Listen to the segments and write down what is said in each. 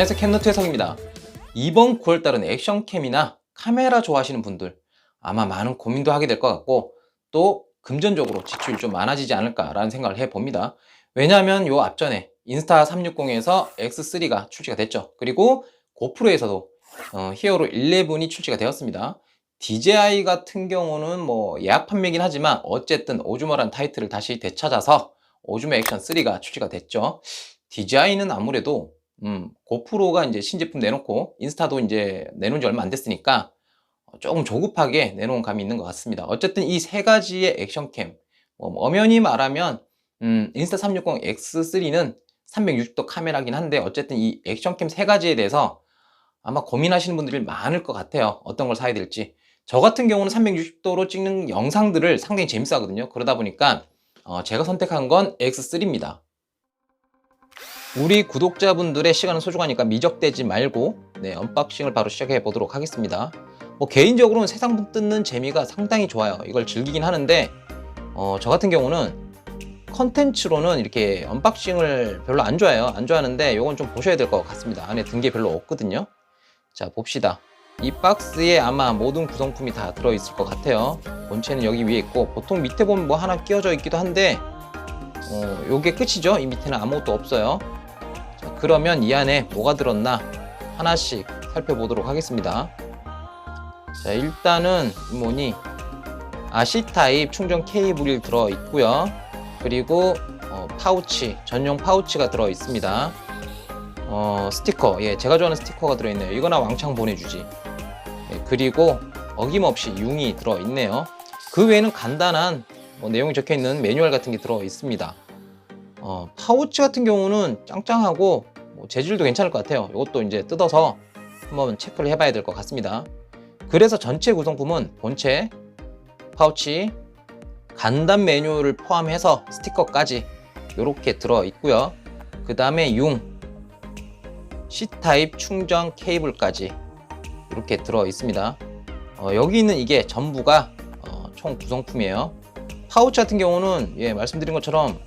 안녕하세요 캔노트 해성입니다. 이번 9월달은 액션캠이나 카메라 좋아하시는 분들 아마 많은 고민도 하게 될 것 같고 또 금전적으로 지출이 좀 많아지지 않을까라는 생각을 해봅니다. 왜냐하면 요 앞전에 인스타 360에서 X3가 출시가 됐죠. 그리고 고프로에서도 어, 히어로 11이 출시가 되었습니다. DJI 같은 경우는 뭐 예약 판매긴 하지만 어쨌든 오즈모란 타이틀을 다시 되찾아서 오즈모 액션 3가 출시가 됐죠. DJI는 아무래도 음, 고프로가 이제 신제품 내놓고 인스타도 이제 내놓은 지 얼마 안 됐으니까 조금 조급하게 내놓은 감이 있는 것 같습니다. 어쨌든 이 세 가지의 액션캠, 뭐 엄연히 말하면 음, 인스타 360 X3는 360도 카메라긴 한데 어쨌든 이 액션캠 세 가지에 대해서 아마 고민하시는 분들이 많을 것 같아요. 어떤 걸 사야 될지. 저 같은 경우는 360도로 찍는 영상들을 상당히 재밌어 하거든요. 그러다 보니까 어, 제가 선택한 건 X3입니다. 우리 구독자분들의 시간은 소중하니까 미적대지 말고 네, 언박싱을 바로 시작해 보도록 하겠습니다. 뭐 개인적으로는 세상 뜯는 재미가 상당히 좋아요. 이걸 즐기긴 하는데 어, 저 같은 경우는 컨텐츠로는 이렇게 언박싱을 별로 안 좋아해요. 안 좋아하는데 이건 좀 보셔야 될 것 같습니다. 안에 든 게 별로 없거든요. 자 봅시다. 이 박스에 아마 모든 구성품이 다 들어있을 것 같아요. 본체는 여기 위에 있고 보통 밑에 보면 뭐 하나 끼워져 있기도 한데 어, 요게 끝이죠. 이 밑에는 아무것도 없어요. 자, 그러면 이 안에 뭐가 들었나 하나씩 살펴보도록 하겠습니다. 자, 일단은 뭐니 아 C타입 충전 케이블이 들어 있고요. 그리고 어, 파우치 전용 파우치가 들어 있습니다. 어, 스티커 예 제가 좋아하는 스티커가 들어 있네요. 이거나 왕창 보내주지. 예, 그리고 어김없이 융이 들어 있네요. 그 외에는 간단한 뭐 내용이 적혀 있는 매뉴얼 같은 게 들어 있습니다. 어, 파우치 같은 경우는 짱짱하고 뭐 재질도 괜찮을 것 같아요. 이것도 이제 뜯어서 한번 체크를 해봐야 될 것 같습니다. 그래서 전체 구성품은 본체, 파우치, 간단 매뉴얼을 포함해서 스티커까지 이렇게 들어 있고요. 그 다음에 융, C타입 충전 케이블까지 이렇게 들어 있습니다. 어, 여기 있는 이게 전부가 어, 총 구성품이에요. 파우치 같은 경우는 예, 말씀드린 것처럼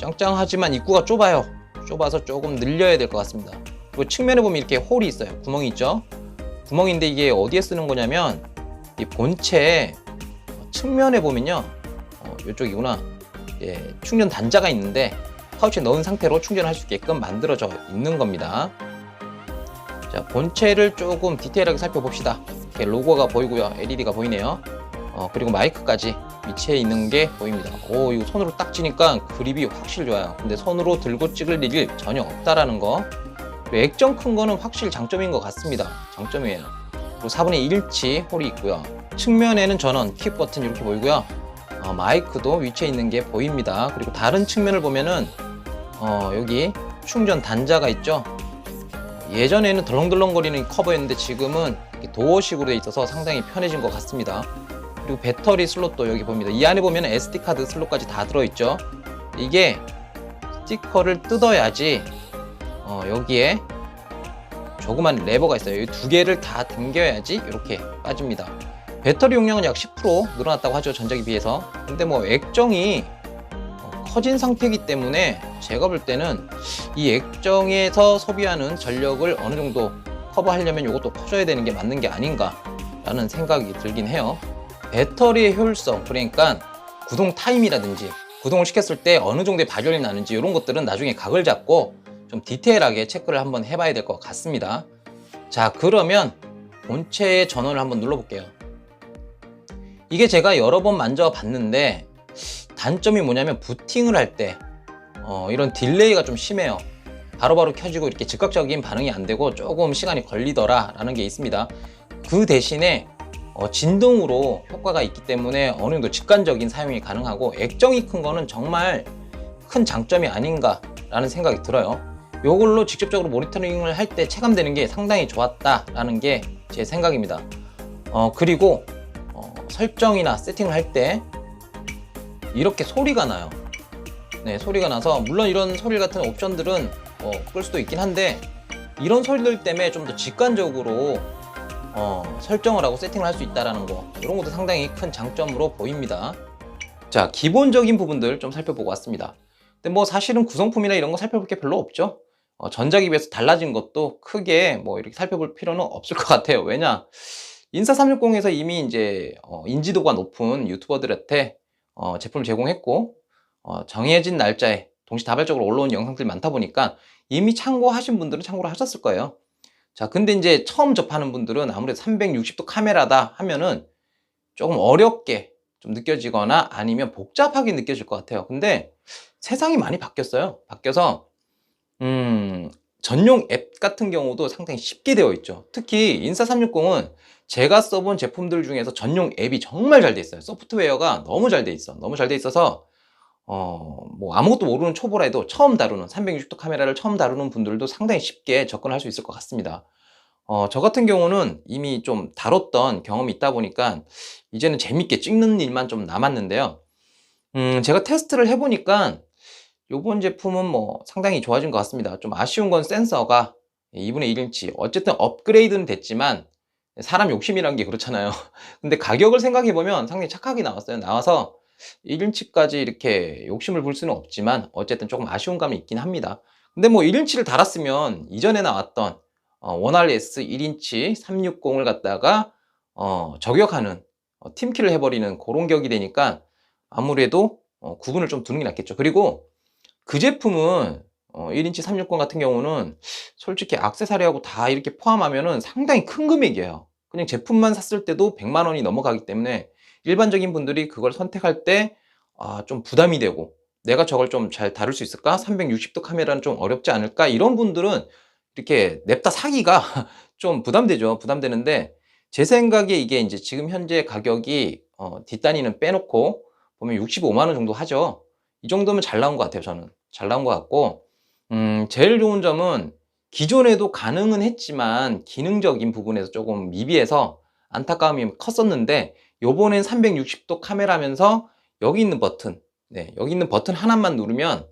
짱짱하지만 입구가 좁아요. 좁아서 조금 늘려야 될 것 같습니다. 그리고 측면에 보면 이렇게 홀이 있어요. 구멍이 있죠. 구멍인데 이게 어디에 쓰는 거냐면 이 본체 측면에 보면요. 어, 이쪽이구나. 예, 충전 단자가 있는데 파우치에 넣은 상태로 충전할 수 있게끔 만들어져 있는 겁니다. 자, 본체를 조금 디테일하게 살펴봅시다. 이렇게 로고가 보이고요. LED가 보이네요. 어, 그리고 마이크까지 위치해 있는 게 보입니다. 오, 이거 손으로 딱 쥐니까 그립이 확실히 좋아요. 근데 손으로 들고 찍을 일이 전혀 없다라는 거. 액정 큰 거는 확실히 장점인 것 같습니다. 장점이에요. 그리고 4분의 1치 홀이 있고요. 측면에는 전원, 킥 버튼 이렇게 보이고요. 어, 마이크도 위치해 있는 게 보입니다. 그리고 다른 측면을 보면은 어, 여기 충전 단자가 있죠. 예전에는 덜렁덜렁거리는 커버였는데 지금은 도어식으로 돼 있어서 상당히 편해진 것 같습니다. 그리고 배터리 슬롯도 여기 봅니다. 이 안에 보면 SD 카드 슬롯까지 다 들어있죠. 이게 스티커를 뜯어야지 어, 여기에 조그만 레버가 있어요. 이 두 개를 다 당겨야지 이렇게 빠집니다. 배터리 용량은 약 10% 늘어났다고 하죠. 전작에 비해서. 근데 뭐 액정이 어, 커진 상태이기 때문에 제가 볼 때는 이 액정에서 소비하는 전력을 어느 정도 커버하려면 이것도 커져야 되는 게 맞는 게 아닌가 라는 생각이 들긴 해요. 배터리의 효율성, 그러니까 구동 타임이라든지 구동을 시켰을 때 어느 정도의 발열이 나는지 이런 것들은 나중에 각을 잡고 좀 디테일하게 체크를 한번 해봐야 될 것 같습니다. 자, 그러면 본체의 전원을 한번 눌러볼게요. 이게 제가 여러 번 만져봤는데 단점이 뭐냐면 부팅을 할때 어, 이런 딜레이가 좀 심해요. 바로바로 켜지고 이렇게 즉각적인 반응이 안 되고 조금 시간이 걸리더라 라는 게 있습니다. 그 대신에 어, 진동으로 효과가 있기 때문에 어느 정도 직관적인 사용이 가능하고 액정이 큰 거는 정말 큰 장점이 아닌가라는 생각이 들어요. 이걸로 직접적으로 모니터링을 할 때 체감되는 게 상당히 좋았다라는 게 제 생각입니다. 어, 그리고 어, 설정이나 세팅을 할 때 이렇게 소리가 나요. 네, 소리가 나서 물론 이런 소리 같은 옵션들은 어, 끌 수도 있긴 한데 이런 소리들 때문에 좀 더 직관적으로 어, 설정을 하고 세팅을 할 수 있다는 거 이런 것도 상당히 큰 장점으로 보입니다. 자 기본적인 부분들 좀 살펴보고 왔습니다. 근데 뭐 사실은 구성품이나 이런 거 살펴볼 게 별로 없죠. 어, 전작에 비해서 달라진 것도 크게 뭐 이렇게 살펴볼 필요는 없을 것 같아요. 왜냐? 인사 360에서 이미 이제 어, 인지도가 높은 유튜버들한테 어, 제품을 제공했고 어, 정해진 날짜에 동시다발적으로 올라온 영상들이 많다 보니까 이미 참고하신 분들은 참고를 하셨을 거예요. 자, 근데 이제 처음 접하는 분들은 아무래도 360도 카메라다 하면은 조금 어렵게 좀 느껴지거나 아니면 복잡하게 느껴질 것 같아요. 근데 세상이 많이 바뀌었어요. 바뀌어서 음, 전용 앱 같은 경우도 상당히 쉽게 되어 있죠. 특히 인사 360은 제가 써본 제품들 중에서 전용 앱이 정말 잘 돼 있어요. 소프트웨어가 너무 잘 돼 있어. 너무 잘 돼 있어서 어, 뭐 아무것도 모르는 초보라도 처음 다루는 360도 카메라를 처음 다루는 분들도 상당히 쉽게 접근할 수 있을 것 같습니다. 어, 저 같은 경우는 이미 좀 다뤘던 경험이 있다 보니까 이제는 재밌게 찍는 일만 좀 남았는데요. 음, 제가 테스트를 해보니까 요번 제품은 뭐 상당히 좋아진 것 같습니다. 좀 아쉬운 건 센서가 2분의 1인치. 어쨌든 업그레이드는 됐지만 사람 욕심이란 게 그렇잖아요. 근데 가격을 생각해보면 상당히 착하게 나왔어요. 나와서 1인치까지 이렇게 욕심을 부릴 수는 없지만 어쨌든 조금 아쉬운 감이 있긴 합니다. 근데 뭐 1인치를 달았으면 이전에 나왔던 어, 원R S 1인치 360을 갖다가 어, 저격하는 어, 팀킬을 해버리는 그런 격이 되니까 아무래도 어, 구분을 좀 두는 게 낫겠죠. 그리고 그 제품은 어, 1인치 360 같은 경우는 솔직히 악세사리하고 다 이렇게 포함하면은 상당히 큰 금액이에요. 그냥 제품만 샀을 때도 100만 원이 넘어가기 때문에 일반적인 분들이 그걸 선택할 때 아, 좀 부담이 되고 내가 저걸 좀 잘 다룰 수 있을까? 360도 카메라는 좀 어렵지 않을까? 이런 분들은 이렇게 냅다 사기가 좀 부담되죠. 부담되는데 제 생각에 이게 이제 지금 현재 가격이 어, 뒷단위는 빼놓고 보면 65만 원 정도 하죠. 이 정도면 잘 나온 것 같아요. 저는 잘 나온 것 같고 음, 제일 좋은 점은 기존에도 가능은 했지만 기능적인 부분에서 조금 미비해서 안타까움이 컸었는데 요번엔 360도 카메라면서 여기 있는 버튼 네, 여기 있는 버튼 하나만 누르면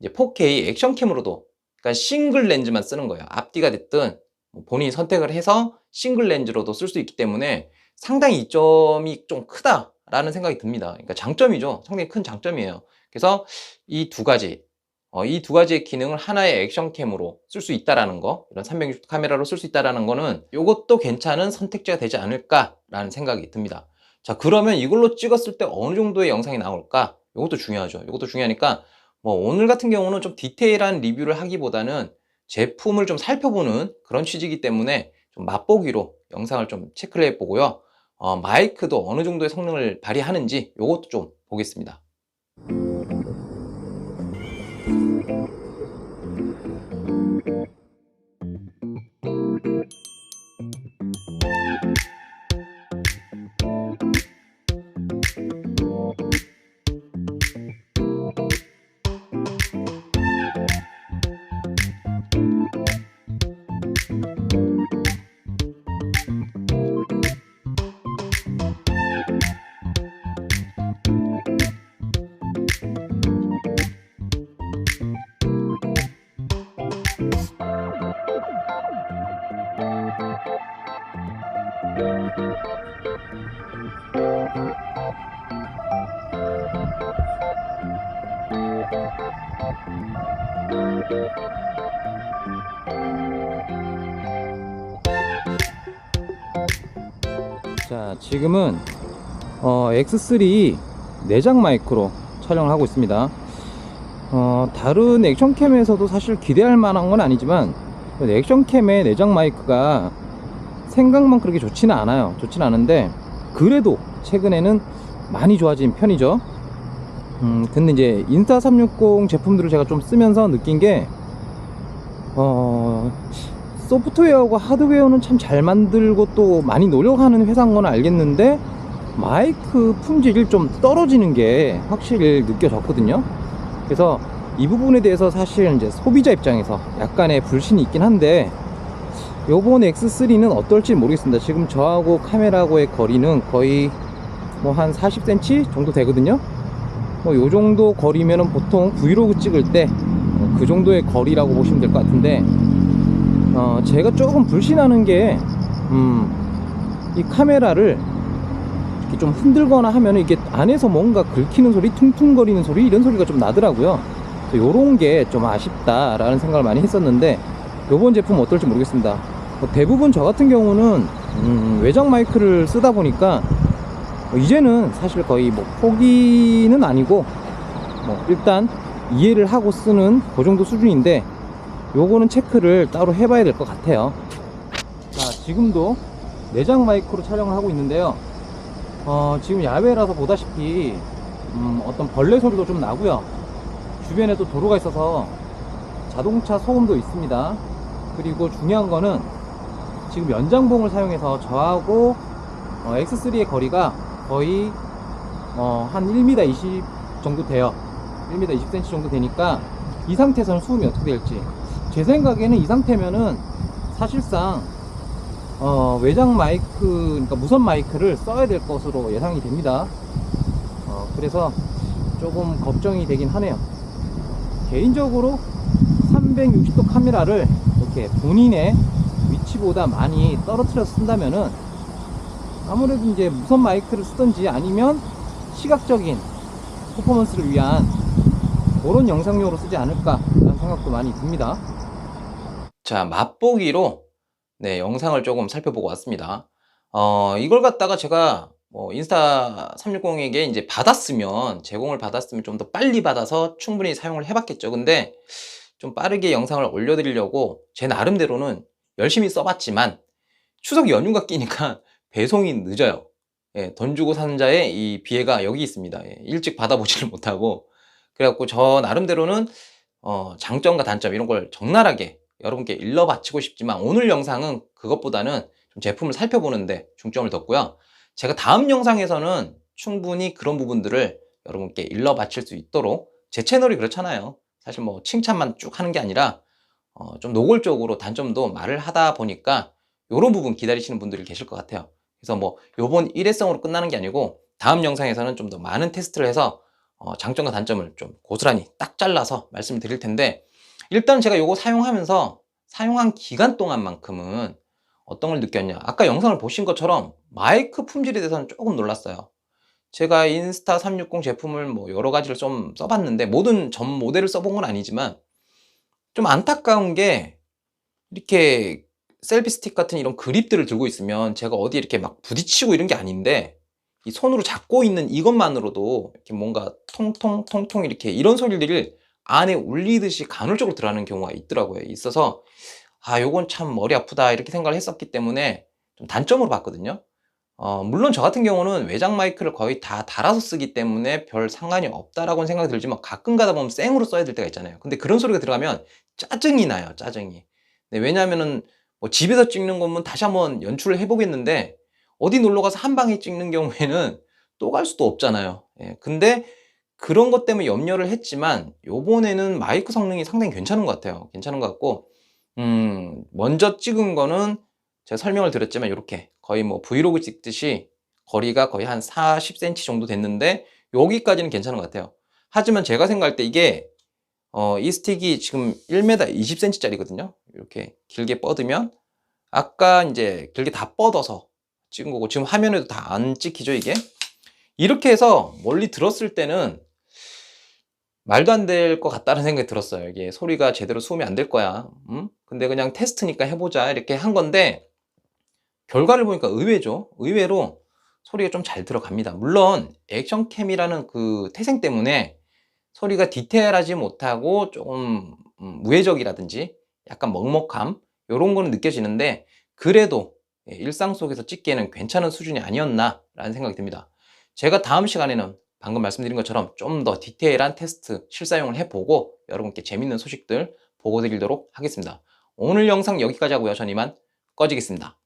이제 4K 액션캠으로도 그러니까 싱글 렌즈만 쓰는 거예요. 앞뒤가 됐든 뭐 본인이 선택을 해서 싱글 렌즈로도 쓸 수 있기 때문에 상당히 이점이 좀 크다라는 생각이 듭니다. 그러니까 장점이죠. 상당히 큰 장점이에요. 그래서 이 두 가지 어, 이 두 가지의 기능을 하나의 액션캠으로 쓸 수 있다라는 거, 이런 360도 카메라로 쓸 수 있다라는 거는 이것도 괜찮은 선택지가 되지 않을까라는 생각이 듭니다. 자, 그러면 이걸로 찍었을 때 어느 정도의 영상이 나올까? 이것도 중요하죠. 이것도 중요하니까 뭐 오늘 같은 경우는 좀 디테일한 리뷰를 하기보다는 제품을 좀 살펴보는 그런 취지이기 때문에 좀 맛보기로 영상을 좀 체크를 해보고요. 어, 마이크도 어느 정도의 성능을 발휘하는지 이것도 좀 보겠습니다. 자, 지금은 어, X3 내장 마이크로 촬영을 하고 있습니다. 어, 다른 액션캠에서도 사실 기대할 만한 건 아니지만 액션캠의 내장 마이크가 생각만 그렇게 좋지는 않아요. 좋지는 않은데 그래도 최근에는 많이 좋아진 편이죠. 음, 근데 이제 인스타 360 제품들을 제가 좀 쓰면서 느낀 게 어, 소프트웨어와 하드웨어는 참 잘 만들고 또 많이 노력하는 회사인 건 알겠는데 마이크 품질이 좀 떨어지는 게 확실히 느껴졌거든요. 그래서 이 부분에 대해서 사실 이제 소비자 입장에서 약간의 불신이 있긴 한데 요번 X3는 어떨지 모르겠습니다. 지금 저하고 카메라하고의 거리는 거의 뭐 한 40cm 정도 되거든요. 뭐 요 정도 거리면은 보통 브이로그 찍을 때 그 정도의 거리라고 보시면 될 것 같은데 어, 제가 조금 불신하는 게, 음, 이 카메라를 이렇게 좀 흔들거나 하면 이게 안에서 뭔가 긁히는 소리, 퉁퉁거리는 소리, 이런 소리가 좀 나더라고요. 요런 게 좀 아쉽다라는 생각을 많이 했었는데 요번 제품 어떨지 모르겠습니다 뭐 대부분 저 같은 경우는 음, 외장 마이크를 쓰다 보니까 뭐 이제는 사실 거의 뭐 포기는 아니고 뭐 일단 이해를 하고 쓰는 그 정도 수준인데 요거는 체크를 따로 해봐야 될 것 같아요. 자 지금도 내장 마이크로 촬영을 하고 있는데요. 어, 지금 야외라서 보다시피 음, 어떤 벌레 소리도 좀 나고요. 주변에 또 도로가 있어서 자동차 소음도 있습니다. 그리고 중요한 거는 지금 연장봉을 사용해서 저하고 어, X3의 거리가 거의 어, 한 1m 20 정도 돼요. 1m 20cm 정도 되니까 이 상태에서는 수음이 어떻게 될지. 제 생각에는 이 상태면은 사실상 어, 외장 마이크 그러니까 무선 마이크를 써야 될 것으로 예상이 됩니다. 어, 그래서 조금 걱정이 되긴 하네요. 개인적으로 360도 카메라를 이렇게 본인의 위치보다 많이 떨어뜨려서 쓴다면은 아무래도 이제 무선 마이크를 쓰든지 아니면 시각적인 퍼포먼스를 위한 그런 영상용으로 쓰지 않을까라는 생각도 많이 듭니다. 자, 맛보기로 네, 영상을 조금 살펴보고 왔습니다. 어, 이걸 갖다가 제가 뭐 인스타 360에게 이제 받았으면 제공을 받았으면 좀 더 빨리 받아서 충분히 사용을 해봤겠죠. 근데 좀 빠르게 영상을 올려드리려고 제 나름대로는 열심히 써봤지만 추석 연휴가 끼니까 배송이 늦어요. 예, 돈 주고 산 자의 이 비애가 여기 있습니다. 예, 일찍 받아보지를 못하고 그래갖고 저 나름대로는 어, 장점과 단점 이런 걸 적나라하게 여러분께 일러 바치고 싶지만 오늘 영상은 그것보다는 좀 제품을 살펴보는데 중점을 뒀고요. 제가 다음 영상에서는 충분히 그런 부분들을 여러분께 일러 바칠 수 있도록 제 채널이 그렇잖아요. 사실 뭐 칭찬만 쭉 하는 게 아니라 어, 좀 노골적으로 단점도 말을 하다 보니까 이런 부분 기다리시는 분들이 계실 것 같아요. 그래서 뭐 요번 일회성으로 끝나는 게 아니고 다음 영상에서는 좀 더 많은 테스트를 해서 어, 장점과 단점을 좀 고스란히 딱 잘라서 말씀을 드릴 텐데 일단 제가 요거 사용하면서 사용한 기간 동안만큼은 어떤 걸 느꼈냐. 아까 영상을 보신 것처럼 마이크 품질에 대해서는 조금 놀랐어요. 제가 인스타 360 제품을 뭐 여러 가지를 좀 써봤는데 모든 전 모델을 써본 건 아니지만 좀 안타까운 게 이렇게 셀피 스틱 같은 이런 그립들을 들고 있으면 제가 어디 이렇게 막 부딪히고 이런 게 아닌데 이 손으로 잡고 있는 이것만으로도 이렇게 뭔가 통통 통통 이렇게 이런 소리들을 안에 울리듯이 간헐적으로 들어가는 경우가 있더라고요. 있어서 아 요건 참 머리 아프다 이렇게 생각을 했었기 때문에 좀 단점으로 봤거든요. 어, 물론 저 같은 경우는 외장 마이크를 거의 다 달아서 쓰기 때문에 별 상관이 없다라고는 생각이 들지만 가끔 가다 보면 생으로 써야 될 때가 있잖아요. 근데 그런 소리가 들어가면 짜증이 나요. 짜증이. 네, 왜냐하면은 뭐 집에서 찍는 거면 다시 한번 연출을 해보겠는데 어디 놀러 가서 한 방에 찍는 경우에는 또 갈 수도 없잖아요. 예, 근데 그런 것 때문에 염려를 했지만 요번에는 마이크 성능이 상당히 괜찮은 것 같아요. 괜찮은 것 같고 음, 먼저 찍은 거는 제가 설명을 드렸지만 이렇게 거의 뭐 브이로그 찍듯이 거리가 거의 한 40cm 정도 됐는데 여기까지는 괜찮은 것 같아요. 하지만 제가 생각할 때 이게 어, 이 스틱이 지금 1m 20cm 짜리거든요. 이렇게 길게 뻗으면 아까 이제 길게 다 뻗어서 찍은 거고 지금 화면에도 다 안 찍히죠 이게? 이렇게 해서 멀리 들었을 때는 말도 안 될 것 같다는 생각이 들었어요. 이게 소리가 제대로 수음이 안 될 거야. 음? 근데 그냥 테스트니까 해보자 이렇게 한 건데 결과를 보니까 의외죠. 의외로 소리가 좀 잘 들어갑니다. 물론 액션캠이라는 그 태생 때문에 소리가 디테일하지 못하고 조금 음, 우회적이라든지 약간 먹먹함 이런 거는 느껴지는데 그래도 예, 일상 속에서 찍기에는 괜찮은 수준이 아니었나 라는 생각이 듭니다. 제가 다음 시간에는 방금 말씀드린 것처럼 좀 더 디테일한 테스트 실사용을 해보고 여러분께 재밌는 소식들 보고 드리도록 하겠습니다. 오늘 영상 여기까지 하고요. 전 이만 꺼지겠습니다